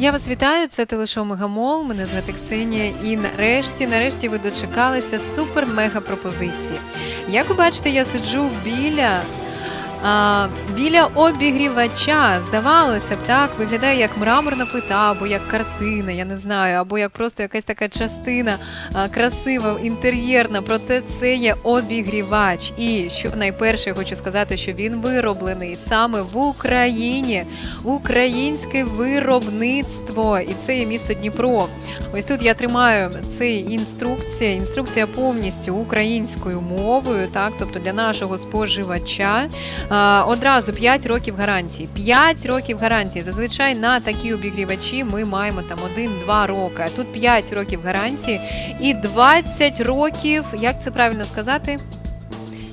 Я вас вітаю, це телешоу Мегамол. Мене звати Ксенія. І нарешті, нарешті, ви дочекалися супер-мега пропозиції. Як ви бачите, я сиджу біля. А, біля обігрівача, здавалося б, так, виглядає як мраморна плита, або як картина, я не знаю, або як просто якась така частина а, красива, інтер'єрна. Проте це є обігрівач. І що найперше я хочу сказати, що він вироблений саме в Україні, українське виробництво, і це є місто Дніпро. Ось тут я тримаю цей інструкція. Інструкція повністю українською мовою, так, тобто для нашого споживача. А, Одразу 5 років гарантії. 5 років гарантії. Зазвичай на такі обігрівачі ми маємо там 1-2 роки. Тут 5 років гарантії і 20 років, як це правильно сказати?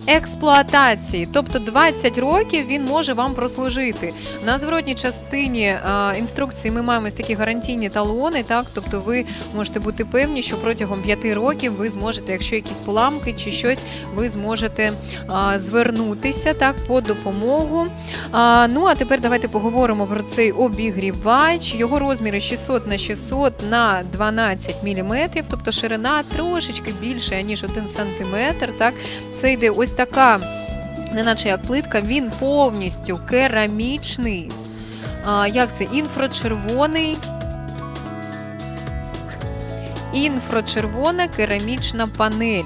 Експлуатації, тобто 20 років він може вам прослужити. На зворотній частині інструкції ми маємо ось такі гарантійні талони, так тобто ви можете бути певні, що протягом 5 років ви зможете, якщо якісь поламки чи щось, ви зможете звернутися так по допомогу. Ну а тепер давайте поговоримо про цей обігрівач. Його розміри 600 на 600 на 12 мм, тобто ширина трошечки більше ніж 1 см. Так, це йде ось така, неначе як плитка, він повністю керамічний. Як це? Інфрачервоний. Інфрачервона керамічна панель.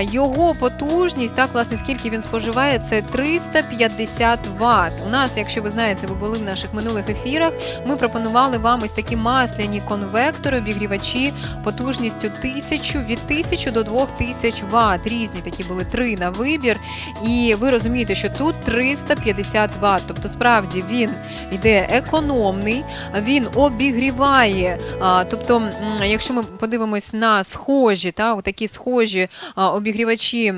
Його потужність, так, власне, скільки він споживає, це 350 Вт. У нас, якщо ви знаєте, ви були в наших минулих ефірах, ми пропонували вам ось такі масляні конвектори, обігрівачі потужністю 1000, від 1000 до 2000 Вт. Різні такі були три на вибір. І ви розумієте, що тут 350 Вт. Тобто, справді він йде економний, він обігріває. Тобто, якщо ми подивимось на схожі, та, такі схожі обігрівачі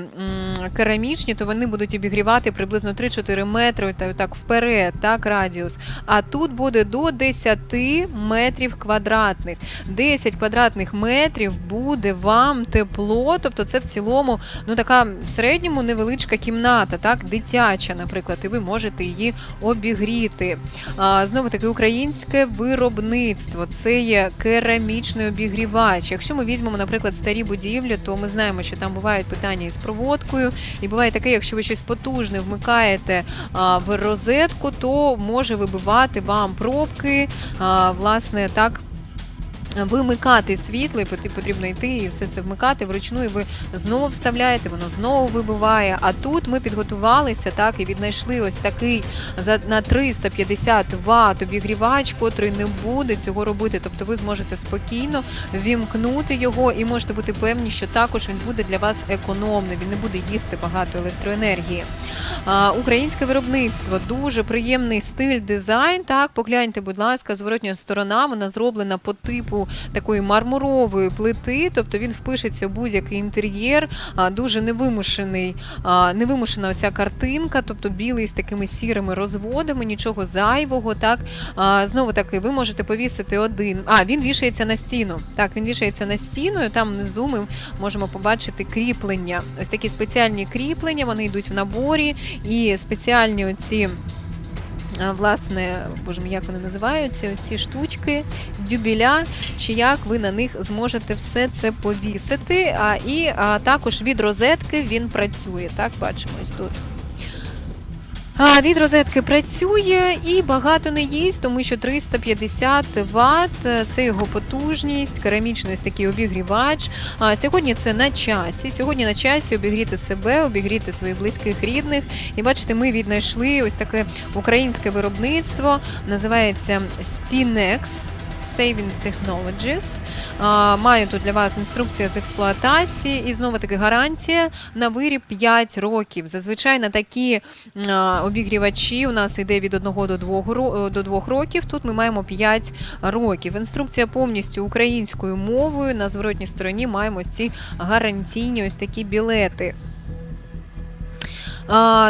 керамічні, то вони будуть обігрівати приблизно 3-4 метри та так вперед, так, радіус. А тут буде до 10 метрів квадратних. 10 квадратних метрів буде вам тепло, тобто це в цілому ну така в середньому невеличка кімната, так, дитяча, наприклад, і ви можете її обігріти. Знову таки, українське виробництво це є керамічний обігрівач. Якщо ми візьмемо, наприклад, старі будівлі, то ми знаємо, що там бувають питання із проводкою, і буває таке, якщо ви щось потужне вмикаєте а, в розетку, то може вибивати вам пробки, а, власне, так. Вимикати світло, і потрібно йти і все це вмикати вручну, і ви знову вставляєте, воно знову вибиває. А тут ми підготувалися так і віднайшли ось такий за на 350 Вт обігрівач, котрий не буде цього робити. Тобто ви зможете спокійно вімкнути його і можете бути певні, що також він буде для вас економним, він не буде їсти багато електроенергії. А, українське виробництво дуже приємний стиль, дизайн. Так, погляньте, будь ласка, зворотня сторона вона зроблена по типу такої мармурової плити, тобто він впишеться в будь-який інтер'єр, дуже невимушений, невимушена оця картинка, тобто білий з такими сірими розводами, нічого зайвого. Так знову таки, ви можете повісити один. А він вішається на стіну. Так, він вішається на стіну. Там внизу ми можемо побачити кріплення. Ось такі спеціальні кріплення, вони йдуть в наборі, і спеціальні оці. А, Власне, боже мій, як вони називаються, ці штучки, дюбіля, чи як ви на них зможете все це повісити. А, і а, також від розетки він працює. Так, бачимо ось тут. А, від розетки працює і багато не їсть, тому що 350 Вт – це його потужність, керамічний ось такий обігрівач. А, сьогодні це на часі. Сьогодні на часі обігріти себе, обігріти своїх близьких рідних. І бачите, ми віднайшли ось таке українське виробництво, називається Stinex. Saving Technologies. Маю тут для вас інструкція з експлуатації і знову таки гарантія на виріб 5 років. Зазвичай на такі обігрівачі у нас йде від 1 до 2, до 2 років. Тут ми маємо 5 років. Інструкція повністю українською мовою. На зворотній стороні маємо ось ці гарантійні ось такі білети.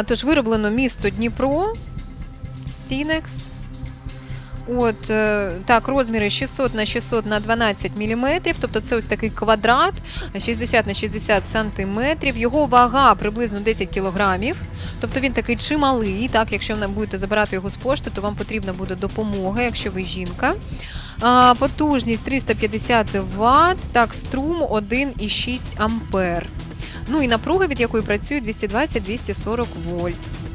Тож вироблено місто Дніпро, Стінекс. От е, так, розміри 600 на 600 на 12 мм, тобто це ось такий квадрат 60 на 60 сантиметрів. Його вага приблизно 10 кілограмів. Тобто він такий чималий. Так, якщо ви будете забирати його з пошти, то вам потрібна буде допомога, якщо ви жінка. А, потужність 350 Вт, так, струм 1,6 ампер. Ну і напруга, від якої працює 220-240 вольт.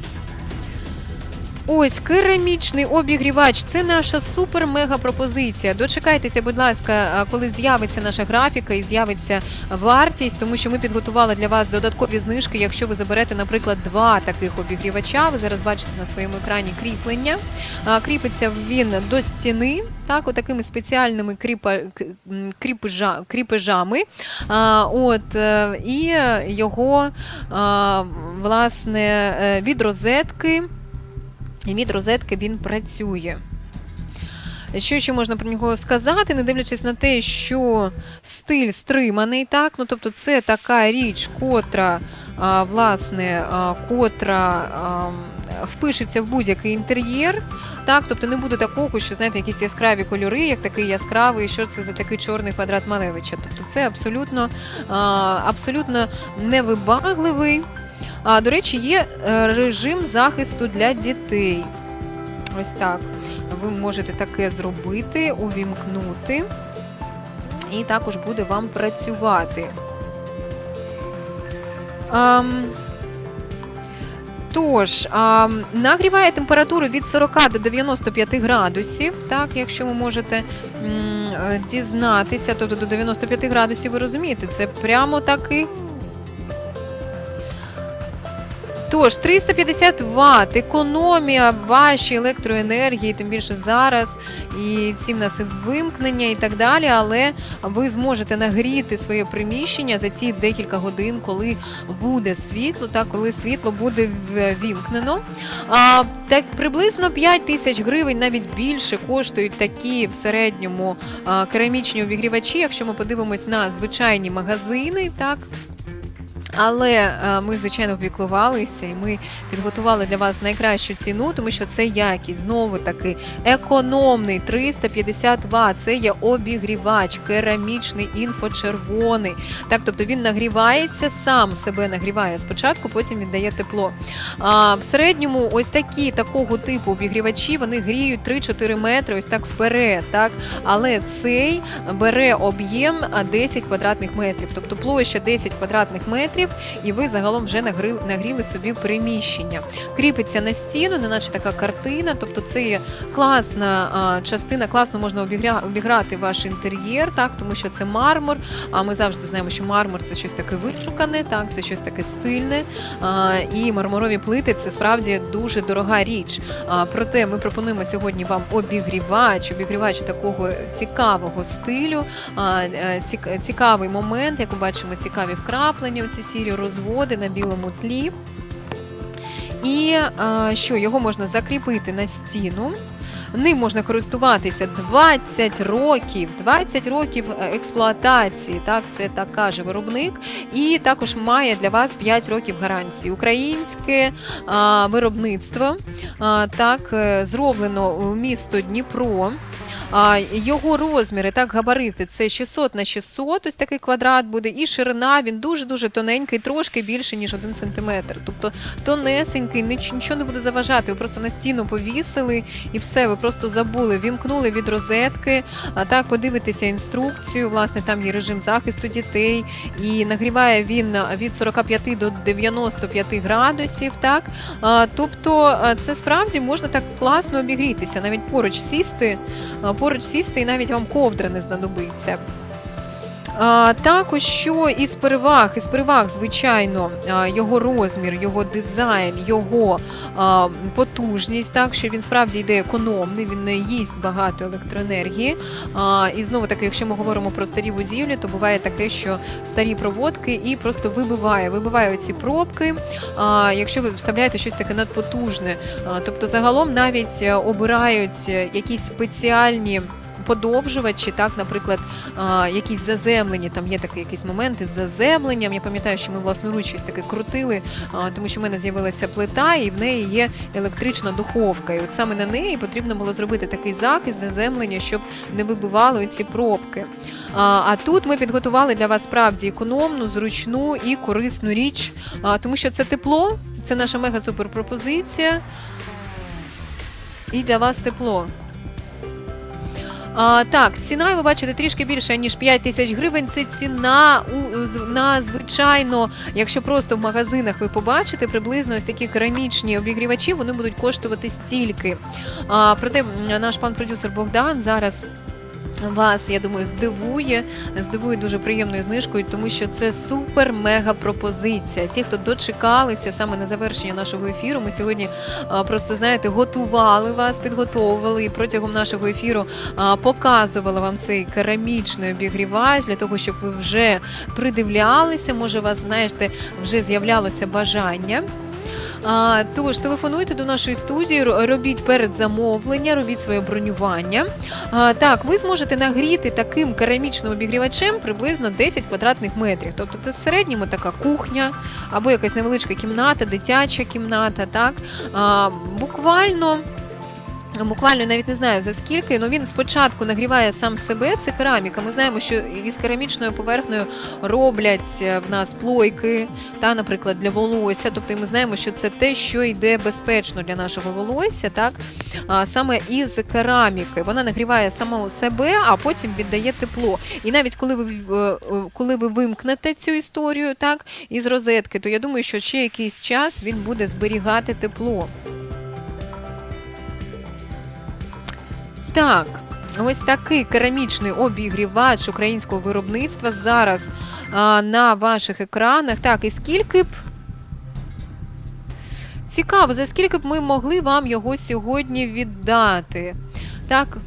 Ось керамічний обігрівач. Це наша супер-мега пропозиція. Дочекайтеся, будь ласка, коли з'явиться наша графіка і з'явиться вартість, тому що ми підготували для вас додаткові знижки. Якщо ви заберете, наприклад, два таких обігрівача, ви зараз бачите на своєму екрані кріплення. Кріпиться він до стіни. Так, отакими спеціальними кріпа, кріпежа, кріпежами. От, е, І його власне е, від розетки. І від розетки він працює. Що ще можна про нього сказати, не дивлячись на те, що стиль стриманий, так? Ну, тобто це така річ, котра, а, власне, а, котра а, впишеться в будь-який інтер'єр. Так, тобто не буде такого, що знаєте, якісь яскраві кольори, як такий яскравий, що це за такий чорний квадрат Малевича. Тобто це абсолютно, абсолютно невибагливий. А, До речі, є е, режим захисту для дітей. Ось так. Ви можете таке зробити, увімкнути, і також буде вам працювати. Ам... Тож, а, нагріває температуру від 40 до 95 градусів, так, якщо ви можете м, е, дізнатися, тобто до 95 градусів, ви розумієте, це прямо таки Тож 350 Вт, економія вашої електроенергії, тим більше зараз, і ці в нас вимкнення і так далі. Але ви зможете нагріти своє приміщення за ті декілька годин, коли буде світло, так коли світло буде вімкнено. А, Так приблизно 5 тисяч гривень, навіть більше коштують такі в середньому керамічні обігрівачі. Якщо ми подивимось на звичайні магазини, так. Але е, ми, звичайно, опіклувалися і ми підготували для вас найкращу ціну, тому що це якість знову таки економний 350 Вт. Це є обігрівач, керамічний інфочервоний. Так, тобто він нагрівається, сам себе нагріває спочатку, потім віддає тепло. А в середньому, ось такі такого типу обігрівачі вони гріють 3-4 метри, ось так вперед. Так, але цей бере об'єм 10 квадратних метрів, тобто площа 10 квадратних метрів метрів, і ви загалом вже нагріли, нагріли собі приміщення. Кріпиться на стіну, не наче така картина. Тобто це є класна а, частина, класно можна обігра, обіграти ваш інтер'єр, так тому що це мармур. А ми завжди знаємо, що мармур це щось таке вишукане, так це щось таке стильне. А, і мармурові плити це справді дуже дорога річ. А, проте ми пропонуємо сьогодні вам обігрівач, обігрівач такого цікавого стилю, а, е, цікавий момент, як ми бачимо, цікаві вкраплення. Ці сірі розводи на білому тлі. І що його можна закріпити на стіну. Ним можна користуватися 20 років, 20 років е, експлуатації. Так, це так каже виробник, і також має для вас 5 років гарантії. Українське а, виробництво а, так е, зроблено у місто Дніпро. А, Його розміри, так, габарити це 600 на 600, ось такий квадрат буде, і ширина він дуже-дуже тоненький, трошки більше, ніж 1 см. Тобто тонесенький, нічого не буде заважати. Ви просто на стіну повісили і все, ви просто забули, вімкнули від розетки, а так подивитися інструкцію. Власне, там є режим захисту дітей, і нагріває він від 45 до 95 градусів. Так? А, Тобто це справді можна так класно обігрітися, навіть поруч сісти поруч сісти, і навіть вам ковдра не знадобиться. Також що із переваг, із переваг, звичайно, його розмір, його дизайн, його потужність, так що він справді йде економний, він не їсть багато електроенергії. І знову таки, якщо ми говоримо про старі будівлі, то буває таке, що старі проводки і просто вибиває, вибиває ці пробки. Якщо ви вставляєте щось таке надпотужне, тобто загалом навіть обирають якісь спеціальні подовжувачі, так, наприклад, якісь заземлені, там є такі якісь моменти з заземленням. Я пам'ятаю, що ми власноруч щось таке крутили, тому що в мене з'явилася плита, і в неї є електрична духовка. І от саме на неї потрібно було зробити такий закис заземлення, щоб не вибивали ці пробки. А, тут ми підготували для вас справді економну, зручну і корисну річ, тому що це тепло, це наша мега-супер пропозиція. І для вас тепло. А, так, ціна, ви бачите, трішки більше, ніж 5 тисяч гривень. Це ціна у, на звичайно, якщо просто в магазинах ви побачите, приблизно ось такі керамічні обігрівачі, вони будуть коштувати стільки. А, проте наш пан продюсер Богдан зараз. Вас, я думаю, здивує, здивує дуже приємною знижкою, тому що це супер-мега пропозиція. Ті, хто дочекалися саме на завершення нашого ефіру, ми сьогодні просто знаєте, готували вас, підготовували і протягом нашого ефіру показували вам цей керамічний обігрівач для того, щоб ви вже придивлялися. Може, у вас знаєте, вже з'являлося бажання. Тож телефонуйте до нашої студії, ро- робіть передзамовлення, робіть своє бронювання. Так, ви зможете нагріти таким керамічним обігрівачем приблизно 10 квадратних метрів. Тобто це в середньому така кухня або якась невеличка кімната, дитяча кімната. Так буквально. Буквально навіть не знаю за скільки, але він спочатку нагріває сам себе. Це кераміка. Ми знаємо, що із керамічною поверхнею роблять е, в нас плойки, та, наприклад, для волосся. Тобто ми знаємо, що це те, що йде безпечно для нашого волосся, так а, саме із кераміки. Вона нагріває самого себе, а потім віддає тепло. І навіть коли ви е, е, коли ви вимкнете цю історію, так із розетки, то я думаю, що ще якийсь час він буде зберігати тепло. Так, ось такий керамічний обігрівач українського виробництва зараз а, на ваших екранах. Так, і скільки б. Цікаво, за скільки б ми могли вам його сьогодні віддати? Так.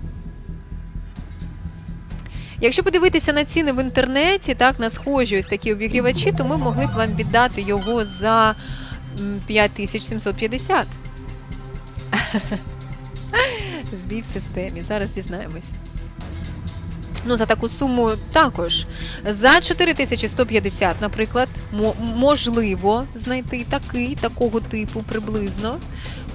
Якщо подивитися на ціни в інтернеті, так, на схожі ось такі обігрівачі, то ми могли б вам віддати його за 5750. Збій в системі. Зараз дізнаємось. Ну, за таку суму також. За 4150, наприклад, можливо знайти такий, такого типу приблизно.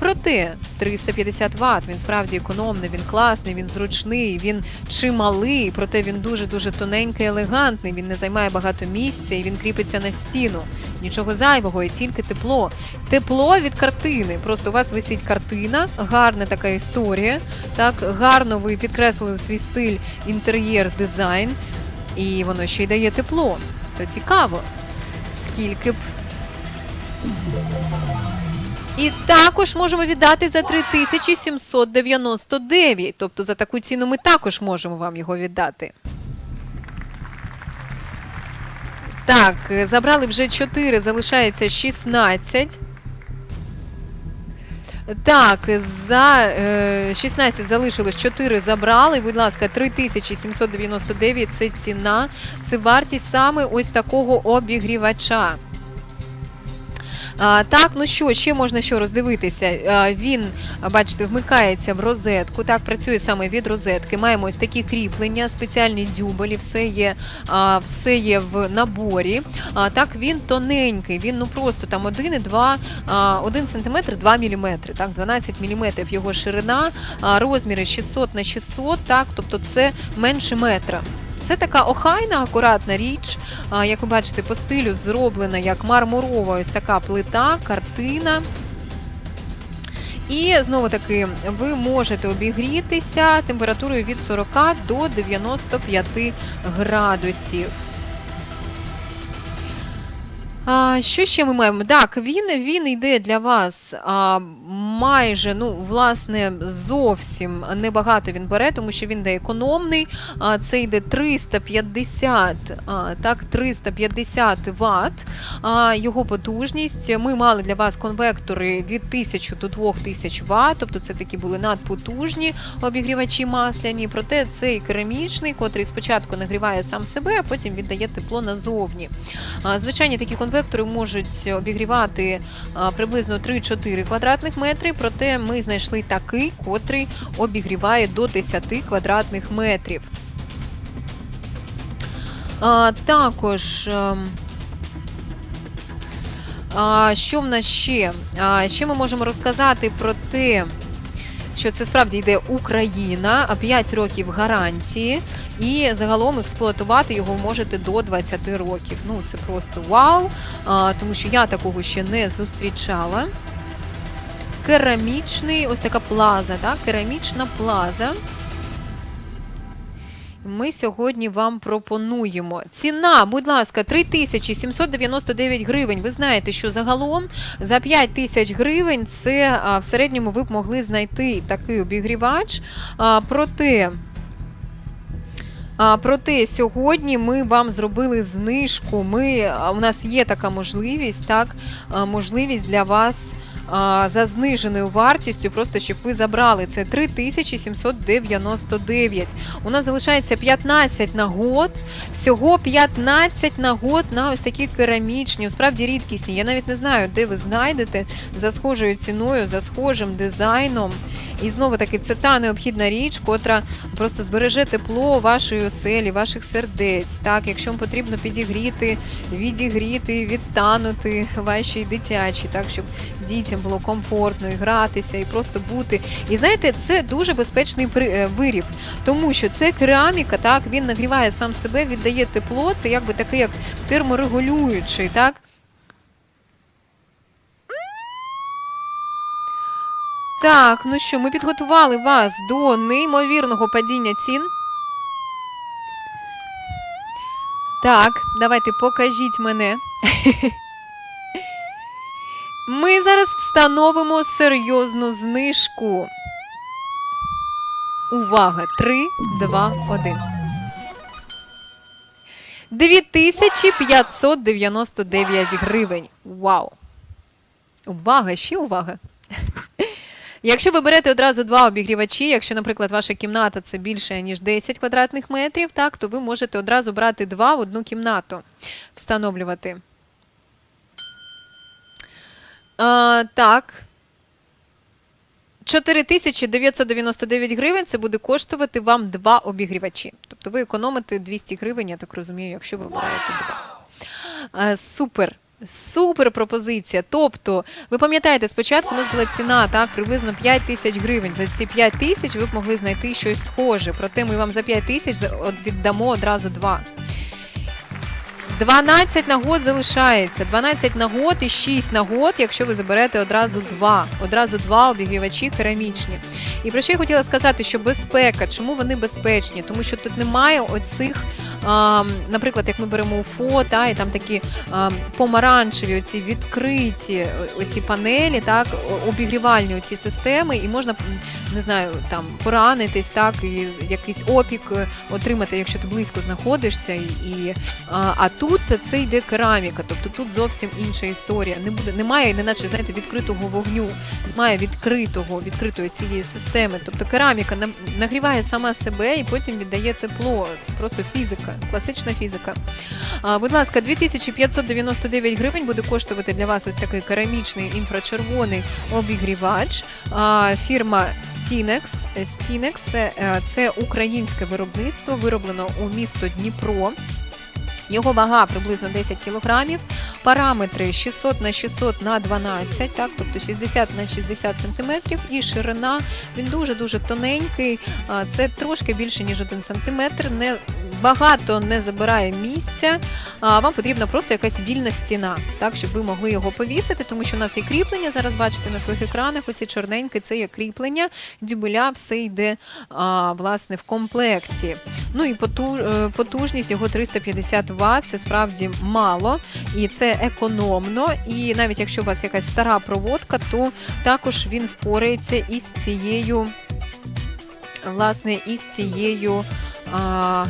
Проте 350 Вт, він справді економний, він класний, він зручний, він чималий, проте він дуже-дуже тоненький, елегантний, він не займає багато місця і він кріпиться на стіну. Нічого зайвого, і тільки тепло. Тепло від картини. Просто у вас висить картина, гарна така історія. Так, гарно ви підкреслили свій стиль, інтер'єр, дизайн, і воно ще й дає тепло. То цікаво, скільки б. І також можемо віддати за 3799. Тобто за таку ціну ми також можемо вам його віддати. Так, забрали вже 4, залишається 16. Так, за е, 16 залишилось 4 забрали. Будь ласка, 3799 це ціна, це вартість саме ось такого обігрівача. Так, ну що, ще можна що роздивитися. Він, бачите, вмикається в розетку. Так, працює саме від розетки. Маємо ось такі кріплення, спеціальні дюбелі, все є, все є в наборі. А, так, він тоненький, він ну просто там 1,2, а, 1 см 2 мм. Так, 12 мм його ширина, розміри 600 на 600, так, тобто це менше метра. Це така охайна, акуратна річ. Як ви бачите, по стилю зроблена як мармурова ось така плита, картина. І знову таки, ви можете обігрітися температурою від 40 до 95 градусів. А, що ще ми маємо? Так, він, він йде для вас а, майже, ну, власне, зовсім небагато він бере, тому що він йде економний. А, це йде 350, а, так, 350 Вт. А, його потужність. Ми мали для вас конвектори від 1000 до 2000 Вт, тобто це такі були надпотужні обігрівачі масляні. Проте цей керамічний, котрий спочатку нагріває сам себе, а потім віддає тепло назовні. А, Звичайні такі конвектори можуть обігрівати приблизно 3-4 квадратних метри. проте ми знайшли такий, котрий обігріває до 10 квадратних метрів. Також. ем, що в нас ще? Ще ми можемо розказати про те, що це справді йде Україна, 5 років гарантії, і загалом експлуатувати його можете до 20 років. Ну, це просто вау, тому що я такого ще не зустрічала. Керамічний, ось така плаза, так? керамічна плаза. Ми сьогодні вам пропонуємо. Ціна, будь ласка, 3799 гривень. Ви знаєте, що загалом за 5 тисяч гривень це в середньому ви б могли знайти такий обігрівач. Проте. Проте сьогодні ми вам зробили знижку. Ми, у нас є така можливість, так, можливість для вас за зниженою вартістю, просто щоб ви забрали це 3799. У нас залишається 15 нагод, всього 15 нагод на ось такі керамічні, справді рідкісні. Я навіть не знаю, де ви знайдете за схожою ціною, за схожим дизайном. І знову таки, це та необхідна річ, котра просто збереже тепло вашої оселі, ваших сердець. Так, якщо вам потрібно підігріти, відігріти, відтанути ваші дитячі, так щоб дітям було комфортно і гратися, і просто бути. І знаєте, це дуже безпечний е, виріб, тому що це кераміка, так він нагріває сам себе, віддає тепло. Це якби такий як терморегулюючий, так. Так, ну що, ми підготували вас до неймовірного падіння цін. Так, давайте покажіть мене. Ми зараз встановимо серйозну знижку. Увага! 3, 2, 1. 2599 гривень. Вау! Увага, ще увага! Якщо ви берете одразу два обігрівачі, якщо, наприклад, ваша кімната це більше, ніж 10 квадратних метрів, так, то ви можете одразу брати два в одну кімнату, встановлювати. А, так. 4999 гривень це буде коштувати вам два обігрівачі. Тобто ви економите 200 гривень, я так розумію, якщо ви обираєте два. Супер. Супер пропозиція. Тобто, ви пам'ятаєте, спочатку у нас була ціна так, приблизно 5 тисяч гривень. За ці 5 тисяч ви б могли знайти щось схоже. Проте ми вам за 5 тисяч віддамо одразу два. 12 нагод залишається. 12 нагод і 6 нагод, якщо ви заберете одразу два. Одразу два обігрівачі керамічні. І про що я хотіла сказати, що безпека, чому вони безпечні? Тому що тут немає оцих. Наприклад, як ми беремо УФО, та, і там такі помаранчеві, оці відкриті о- оці панелі, так, обігрівальні оці системи, і можна не знаю, там поранитись, так, і якийсь опік е, отримати, якщо ти близько знаходишся. І, а, а тут це йде кераміка, тобто тут зовсім інша історія. Не буде, немає, неначе знаєте, відкритого вогню, немає відкритого, відкритої цієї системи. Тобто кераміка нагріває сама себе і потім віддає тепло. Це просто фізика, класична фізика. А, будь ласка, 2599 гривень буде коштувати для вас ось такий керамічний інфрачервоний обігрівач. А, фірма Stinex. Stinex е, це українське виробництво, вироблено у місто Дніпро. Його вага приблизно 10 кілограмів, параметри 600 на 600 на 12, так, тобто 60 на 60 сантиметрів, і ширина він дуже-дуже тоненький, це трошки більше, ніж 1 сантиметр, не, багато не забирає місця, вам потрібна просто якась вільна стіна, так, щоб ви могли його повісити, тому що у нас є кріплення, зараз бачите на своїх екранах, оці чорненькі, це є кріплення, дюбеля, все йде а, власне в комплекті. Ну і е, потужність його 350 Вт, це справді мало, і це економно. І навіть якщо у вас якась стара проводка, то також він впорається із цією, власне, із цією. А,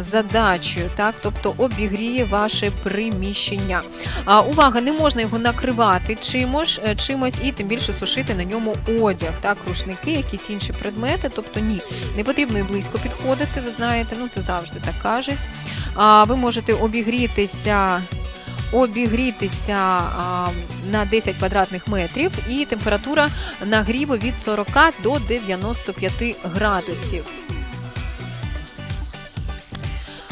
Задачею, так, тобто обігріє ваше приміщення. А, увага, не можна його накривати чимось, е, чимось і тим більше сушити на ньому одяг, так, рушники, якісь інші предмети. Тобто ні, не потрібно і близько підходити, ви знаєте, ну це завжди так кажуть. А, ви можете обігрітися обігрітися а, на 10 квадратних метрів, і температура нагріву від 40 до 95 градусів.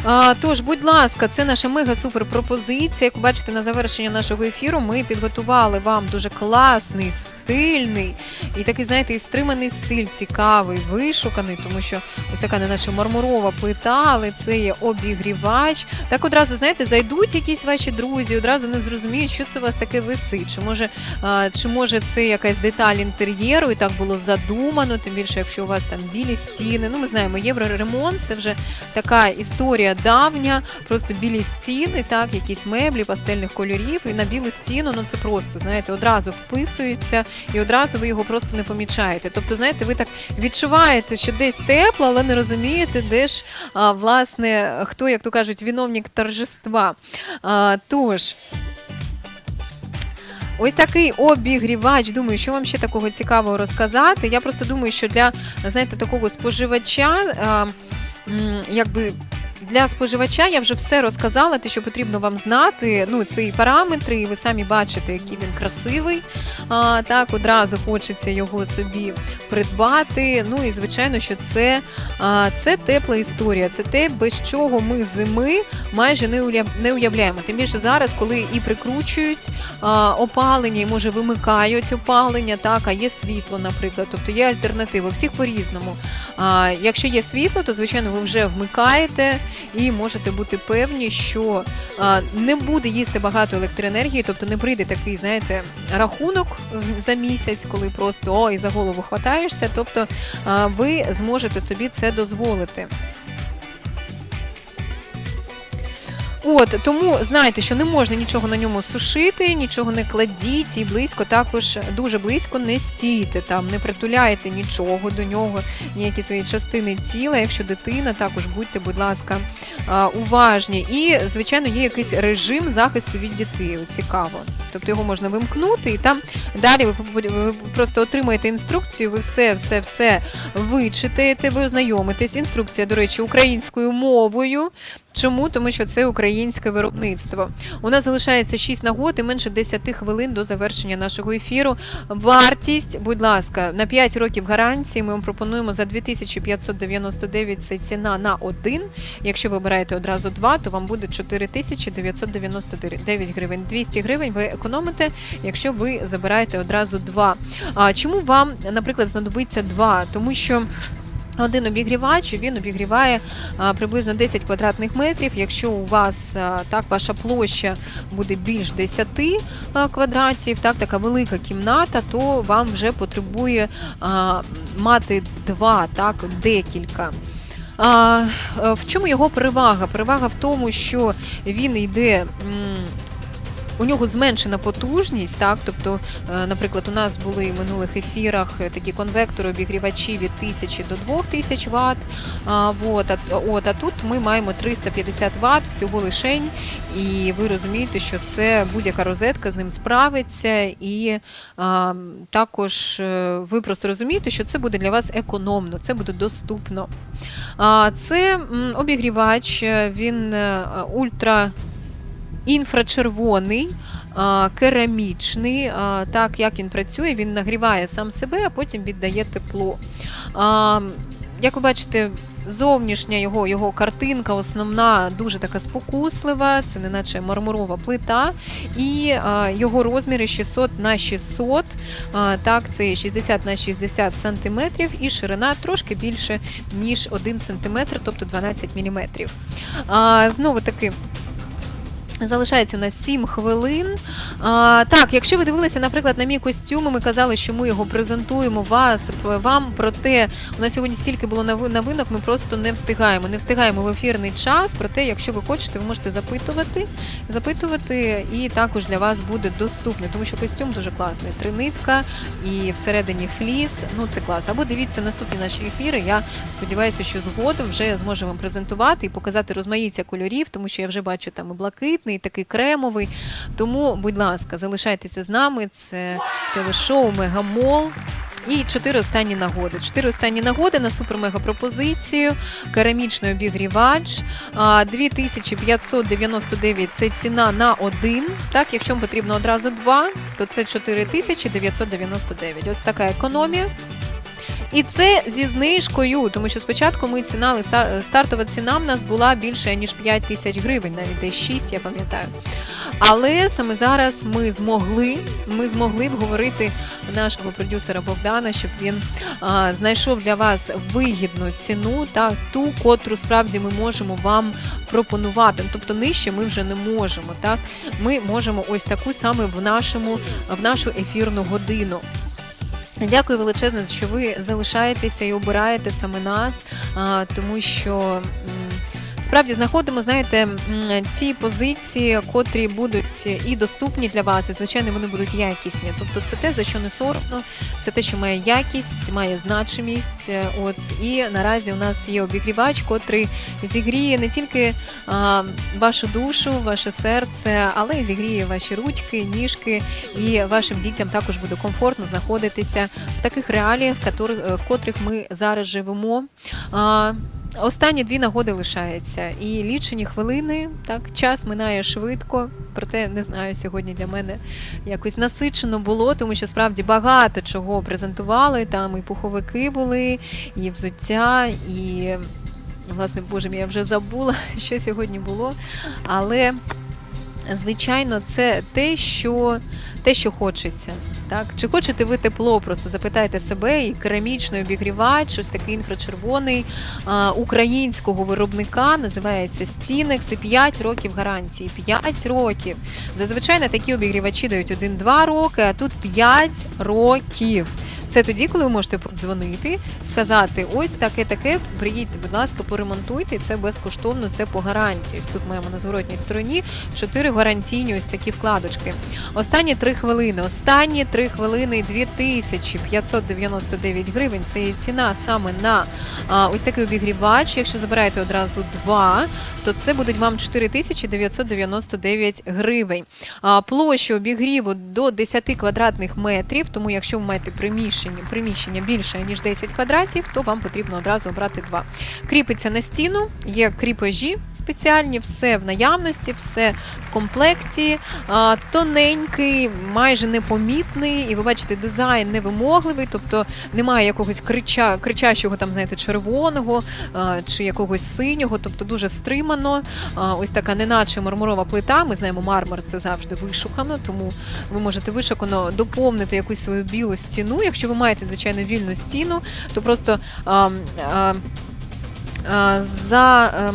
А, тож, будь ласка, це наша мега-супер пропозиція. Як ви бачите, на завершення нашого ефіру ми підготували вам дуже класний, стильний і такий, знаєте, і стриманий стиль, цікавий, вишуканий, тому що ось така не наша мармурова плита, але це є обігрівач. Так одразу, знаєте, зайдуть якісь ваші друзі, одразу не зрозуміють, що це у вас таке висить. Чи може, а, чи може це якась деталь інтер'єру, і так було задумано, тим більше, якщо у вас там білі стіни. Ну, ми знаємо, євроремонт це вже така історія давня, просто білі стіни, так, якісь меблі пастельних кольорів, і на білу стіну, ну це просто, знаєте, одразу вписується, і одразу ви його просто не помічаєте. Тобто, знаєте, ви так відчуваєте, що десь тепло, але не розумієте, де ж, а, власне, хто, як то кажуть, виновник торжества. А, тож. Ось такий обігрівач. Думаю, що вам ще такого цікавого розказати. Я просто думаю, що для знаєте, такого споживача, якби. Для споживача я вже все розказала, те, що потрібно вам знати. Ну, це і параметри, і ви самі бачите, який він красивий. А, так, одразу хочеться його собі придбати. Ну і звичайно, що це, а, це тепла історія. Це те, без чого ми зими майже не уявля- не уявляємо. Тим більше зараз, коли і прикручують а, опалення, і може вимикають опалення, так, а є світло, наприклад. Тобто є альтернатива. Всіх по-різному. Якщо є світло, то звичайно ви вже вмикаєте і можете бути певні, що не буде їсти багато електроенергії, тобто не прийде такий, знаєте, рахунок за місяць, коли просто ой, за голову хватаєшся. Тобто ви зможете собі це дозволити. От тому знайте, що не можна нічого на ньому сушити, нічого не кладіть, і близько також дуже близько не стійте там, не притуляйте нічого до нього, ніякі свої частини тіла. Якщо дитина, також будьте, будь ласка, уважні. І, звичайно, є якийсь режим захисту від дітей. Цікаво. Тобто його можна вимкнути, і там далі ви просто отримаєте інструкцію, ви все, все, все вичитаєте, ви ознайомитесь. Інструкція, до речі, українською мовою. Чому? Тому що це українське виробництво. У нас залишається 6 нагод і менше 10 хвилин до завершення нашого ефіру. Вартість, будь ласка, на 5 років гарантії ми вам пропонуємо за 2599 це ціна на один. Якщо ви обираєте одразу два, то вам буде 4999 гривень. 200 гривень ви економите, якщо ви забираєте одразу два. А чому вам, наприклад, знадобиться два? Тому що. Один обігрівач він обігріває приблизно 10 квадратних метрів. Якщо у вас так ваша площа буде більш 10 а, квадратів, так така велика кімната, то вам вже потребує а, мати два, так декілька. А, е, в чому його перевага? Перевага в тому, що він йде. У нього зменшена потужність, так тобто, е, наприклад, у нас були в минулих ефірах е, такі конвектори, обігрівачі від 1000 до 2000 Вт. А, вот, а, от, а тут ми маємо 350 Вт всього лишень, і ви розумієте, що це будь-яка розетка з ним справиться, і а, також е, ви просто розумієте, що це буде для вас економно, це буде доступно. А, це обігрівач, він ультра інфрачервоний, керамічний. Так як він працює, він нагріває сам себе, а потім віддає тепло. Як ви бачите, зовнішня його, його картинка основна дуже така спокуслива, це не наче мармурова плита. І а, його розміри 600 на 600, а, так, це 60 на 60 сантиметрів, і ширина трошки більше, ніж 1 сантиметр, тобто 12 міліметрів. Знову таки. Залишається у нас 7 хвилин. А, так, якщо ви дивилися, наприклад, на мій костюм, ми казали, що ми його презентуємо вас, вам. Проте у нас сьогодні стільки було нови- новинок, ми просто не встигаємо. Не встигаємо в ефірний час. Проте, якщо ви хочете, ви можете запитувати, запитувати, і також для вас буде доступний, тому що костюм дуже класний. Тринитка і всередині фліс. Ну це клас. Або дивіться наступні наші ефіри. Я сподіваюся, що згодом вже я зможу вам презентувати і показати розмаїття кольорів, тому що я вже бачу там і блакитний, і такий кремовий. Тому, будь ласка, залишайтеся з нами. Це телешоу Мегамол. І чотири останні нагоди. Чотири останні нагоди на супермега пропозицію. Керамічний обігрівач. а, 2599 це ціна на один. Так, якщо потрібно одразу два, то це 4999. Ось така економія. І це зі знижкою, тому що спочатку ми цінали ста- стартова ціна в нас була більше ніж 5 тисяч гривень, навіть десь 6, я пам'ятаю. Але саме зараз ми змогли, ми змогли вговорити нашого продюсера Богдана, щоб він а, знайшов для вас вигідну ціну, та ту, котру справді ми можемо вам пропонувати. Ну, Тобто нижче ми вже не можемо. Так, ми можемо ось таку саме в нашому в нашу ефірну годину. Дякую величезне, що ви залишаєтеся і обираєте саме нас, тому що. Справді знаходимо, знаєте, ці позиції, котрі будуть і доступні для вас, і звичайно вони будуть якісні. Тобто це те, за що не соромно, це те, що має якість, має значимість. Е, От і наразі у нас є обігрівач, котрий зігріє не тільки а, вашу душу, ваше серце, але й зігріє ваші ручки, ніжки, і вашим дітям також буде комфортно знаходитися в таких реаліях, в котрих, в котрих ми зараз живемо. Останні дві нагоди лишаються, і лічені хвилини. Так, час минає швидко. Проте не знаю, сьогодні для мене якось насичено було, тому що справді багато чого презентували. Там і пуховики були, і взуття, і власне, боже мій, я вже забула, що сьогодні було. Але звичайно, це те, що, те, що хочеться. Так? Чи хочете ви тепло? Просто запитайте себе, і керамічний обігрівач, ось такий інфрачервоний а, українського виробника, називається Стінекс, і 5 років гарантії. 5 років. Зазвичай на такі обігрівачі дають 1-2 роки, а тут 5 років. Це тоді, коли ви можете подзвонити, сказати: ось таке, таке, приїдьте, будь ласка, поремонтуйте. Це безкоштовно, це по гарантії. Ось тут маємо на зворотній стороні 4 гарантійні ось такі вкладочки. Останні 3 хвилини. Останні 3 хвилини 2599 гривень. Це є ціна саме на а, ось такий обігрівач. Якщо забираєте одразу два, то це будуть вам 4999 гривень. А, площа обігріву до 10 квадратних метрів, тому якщо ви маєте приміщення, приміщення більше ніж 10 квадратів, то вам потрібно одразу обрати два. Кріпиться на стіну, є кріпежі спеціальні, все в наявності, все в комплекті, а, тоненький, майже непомітний, і ви бачите, дизайн невимогливий, тобто немає якогось крича, кричащого там, знаєте, червоного чи якогось синього, тобто дуже стримано. Ось така неначе мармурова плита. Ми знаємо, мармур це завжди вишукано, тому ви можете вишукано доповнити якусь свою білу стіну. Якщо ви маєте, звичайно, вільну стіну, то просто а, а, а, за. А,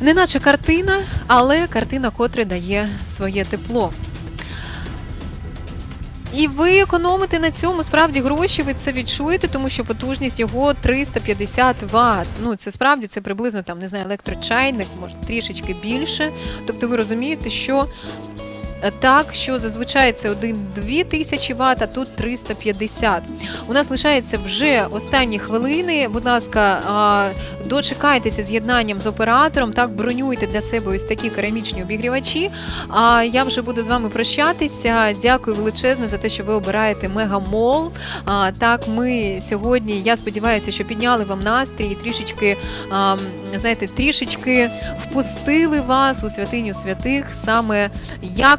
Неначе картина, але картина, котра дає своє тепло. І ви економите на цьому справді гроші, ви це відчуєте, тому що потужність його 350 Вт. Ну, це справді це приблизно там, не знаю, електрочайник, може трішечки більше. Тобто ви розумієте, що так, що зазвичай це 1-2 тисячі Вт, а тут 350. У нас лишається вже останні хвилини. Будь ласка, дочекайтеся з'єднанням з оператором, так бронюйте для себе ось такі керамічні обігрівачі. А я вже буду з вами прощатися. Дякую величезне за те, що ви обираєте Мегамол. Так, ми сьогодні, я сподіваюся, що підняли вам настрій трішечки, знаєте, трішечки впустили вас у святиню святих саме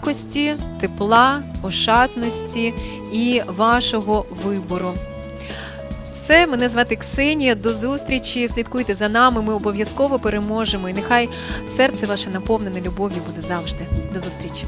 якості, тепла, ошатності і вашого вибору. Все, мене звати Ксенія. До зустрічі. Слідкуйте за нами. Ми обов'язково переможемо. І нехай серце ваше наповнене любов'ю буде завжди. До зустрічі.